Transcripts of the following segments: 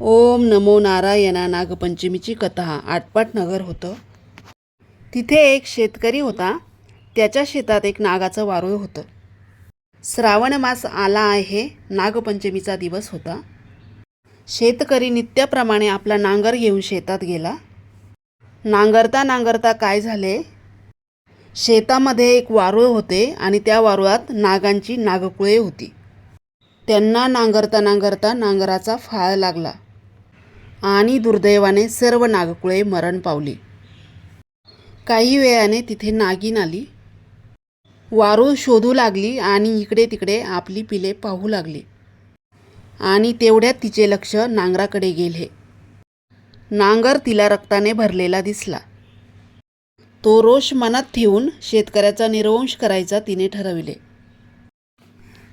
ओम नमो नारायणा नागपंचमीची कथा. आटपाट नगर होतं. तिथे एक शेतकरी होता. त्याच्या शेतात एक नागाचं वारूळ होतं. श्रावण मास आला आहे. नागपंचमीचा दिवस होता. शेतकरी नित्याप्रमाणे आपला नांगर घेऊन शेतात गेला. नांगरता नांगरता काय झाले? शेतामध्ये एक वारूळ होते आणि त्या वारुळात नागांची नागकुळे होती. त्यांना नांगरता नांगरता नांगराचा फाळ लागला. आणि दुर्दैवाने सर्व नागकुळे मरण पावली. काही वेळाने तिथे नागिन आली. वारू शोधू लागली आणि इकडे तिकडे आपली पिले पाहू लागली. आणि तेवढ्यात तिचे लक्ष नांगराकडे गेले. नांगर तिला रक्ताने भरलेला दिसला. तो रोष मनात ठेवून शेतकऱ्याचा निर्वंश करायचा तिने ठरविले.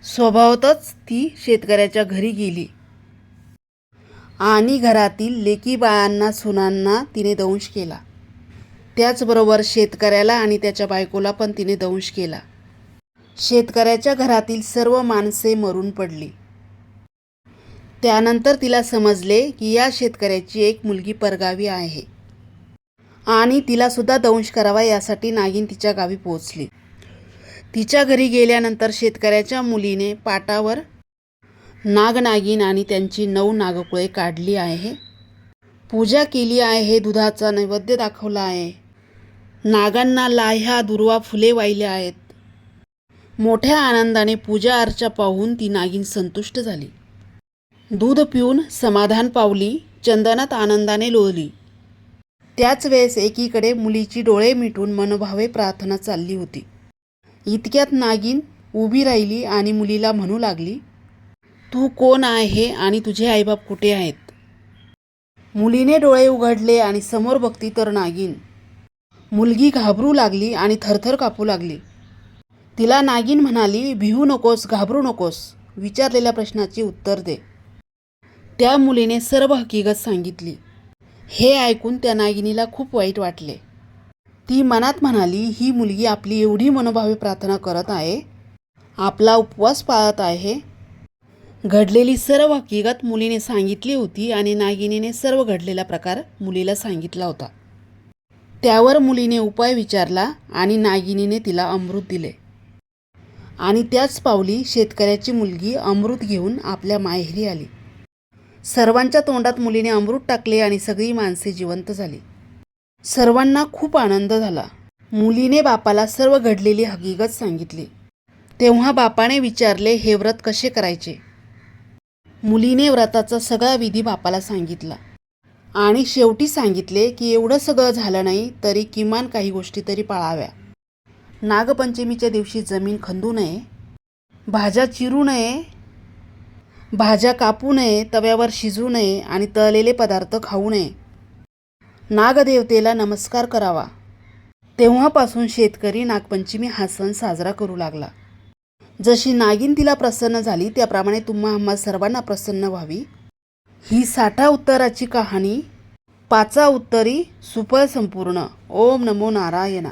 स्वभावतच ती शेतकऱ्याच्या घरी गेली. आणि घरातील लेकी बाळांना सुनांना तिने दंश केला. त्याचबरोबर शेतकऱ्याला आणि त्याच्या बायकोला पण तिने दंश केला. शेतकऱ्याच्या घरातील सर्व माणसे मरून पडली. त्यानंतर तिला समजले की या शेतकऱ्याची एक मुलगी परगावी आहे. आणि तिलासुद्धा दंश करावा यासाठी नागिन तिच्या गावी पोहोचली. तिच्या घरी गेल्यानंतर शेतकऱ्याच्या मुलीने पाटावर नागनागिन आणि त्यांची नऊ नागकुळे काढली आहे. पूजा केली आहे दुधाचा नैवेद्य दाखवला आहे. नागांना लाह्या दुर्वा फुले वाहिल्या आहेत. मोठ्या आनंदाने पूजा अर्चा पाहून ती नागिन संतुष्ट झाली. दूध पिऊन समाधान पावली चंदनात आनंदाने लोळली. त्याच वेळेस एकीकडे मुलीची डोळे मिटून मनोभावे प्रार्थना चालली होती. इतक्यात नागिन उभी राहिली आणि मुलीला म्हणू लागली तू कोण आहे आणि तुझे आईबाप कुठे आहेत? मुलीने डोळे उघडले आणि समोर बघती तर नागिन. मुलगी घाबरू लागली आणि थरथर कापू लागली. तिला नागिन म्हणाली भिवू नकोस घाबरू नकोस विचारलेल्या प्रश्नाची उत्तर दे. त्या मुलीने सर्व हकीकत सांगितली. हे ऐकून त्या नागिनीला खूप वाईट वाटले. ती मनात म्हणाली ही मुलगी आपली एवढी मनोभावे प्रार्थना करत आहे. आपला उपवास पाळत आहे. घडलेली सर्व हकीकत मुलीने सांगितली होती आणि नागिनीने सर्व घडलेला प्रकार मुलीला सांगितला होता. त्यावर मुलीने उपाय विचारला आणि नागिनीने तिला अमृत दिले. आणि त्याच पावली शेतकऱ्याची मुलगी अमृत घेऊन आपल्या माहेरी आली. सर्वांच्या तोंडात मुलीने अमृत टाकले आणि सगळी माणसे जिवंत झाली. सर्वांना खूप आनंद झाला. मुलीने बापाला सर्व घडलेली हकीकत सांगितली. तेव्हा बापाने विचारले हे व्रत कसे करायचे? मुलीने व्रताचा सगळा विधी बापाला सांगितला. आणि शेवटी सांगितले की एवढं सगळं झालं नाही तरी किमान काही गोष्टी तरी पाळाव्या. नागपंचमीच्या दिवशी जमीन खंदू नये. भाज्या चिरू नये. भाज्या कापू नये तव्यावर शिजू नये आणि तळलेले पदार्थ खाऊ नये. नागदेवतेला नमस्कार करावा. तेव्हापासून शेतकरी नागपंचमी हा सण साजरा करू लागला. जशी नागिन तिला प्रसन्न झाली त्याप्रमाणे तुम्हा आम्हा सर्वांना प्रसन्न व्हावी. ही साठा उत्तराची कहाणी पाचा उत्तरी सुफळ संपूर्ण. ओम नमो नारायणा.